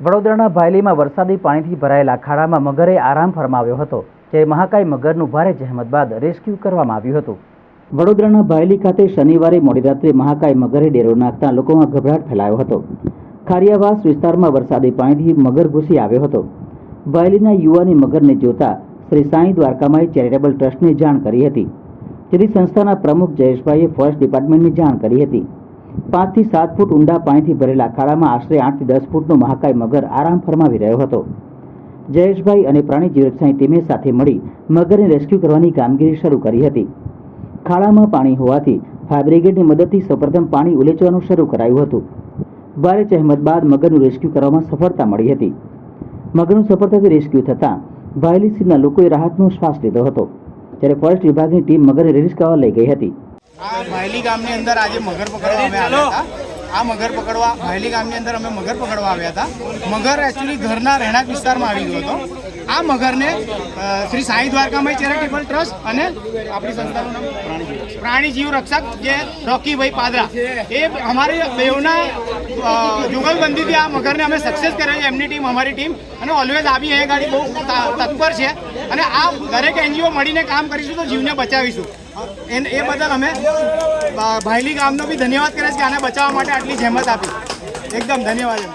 વડોદરાના ભાયલીમાં વરસાદી પાણીથી ભરાયેલા ખાડામાં મગરે આરામ ફરમાવ્યો હતો જે મહાકાય મગરનું ભારે જહેમત બાદ રેસ્ક્યુ કરવામાં આવ્યું હતું. વડોદરાના ભાયલી ખાતે શનિવારે મોડી રાત્રે મહાકાય મગરે ડેરો નાખતા લોકોમાં ગભરાટ ફેલાયો હતો. ખારિયાવાસ વિસ્તારમાં વરસાદી પાણીથી મગર ઘૂસી આવ્યો હતો. ભાયલીના યુવાની મગરને જોતા શ્રી સાંઈ દ્વારકામાઈ ચેરિટેબલ ટ્રસ્ટને જાણ કરી હતી, જેથી સંસ્થાના પ્રમુખ જયેશભાઈએ ફોરેસ્ટ ડિપાર્ટમેન્ટની જાણ કરી હતી. પાંચથી સાત ફૂટ ઊંડા પાણીથી ભરેલા ખાડામાં આશરે આઠથી દસ ફૂટનો મહાકાય મગર આરામ ફરમાવી રહ્યો હતો. જયેશભાઈ અને પ્રાણી જીવરક્ષાની ટીમે સાથે મળી મગરને રેસ્ક્યુ કરવાની કામગીરી શરૂ કરી હતી. ખાડામાં પાણી હોવાથી ફાયર બ્રિગેડની મદદથી સૌપ્રથમ પાણી ઉલેચવાનું શરૂ કરાયું હતું. ભારે ચહેમત બાદ મગરનું રેસ્ક્યુ કરવામાં સફળતા મળી હતી. મગરનું સફળતાથી રેસ્ક્યુ થતાં ભાયલી સીમના લોકોએ રાહતનો શ્વાસ લીધો હતો. જ્યારે ફોરેસ્ટ વિભાગની ટીમ મગરને રિલીઝ કરવા લઈ ગઈ હતી. આ ભાયલી ગામની અંદર આજે મગર પકડવા અમે આવ્યા હતા. આ મગર પકડવા ભાયલી ગામની અંદર અમે મગર પકડવા આવ્યા હતા. મગર એકચ્યુઅલી ઘરના રહેણાંક વિસ્તારમાં આવી ગયો હતો. આ મગરને શ્રી સાંઈ દ્વારકામાઈ ચેરિટેબલ ટ્રસ્ટ અને આપણી સંસ્થાનું નામ પ્રાણી જીવ રક્ષક જે રોકીભાઈ પાદરા. એ અમારી બેવના જુગલબંધીથી આ મગરને અમે સક્સેસ કર્યા છે. એમની ટીમ, અમારી ટીમ. અને ઓલવેઝ આવી એ ગાડી બહુ તત્પર છે. અને આ દરેક એનજીઓ મળીને કામ કરીશું તો જીવને બચાવીશું. એને એ બદલ અમે ભા- ભાયલી ગામનો બી ધન્યવાદ કરે છે કે આને બચાવવા માટે આટલી જહેમત આપી. એકદમ ધન્યવાદ એમ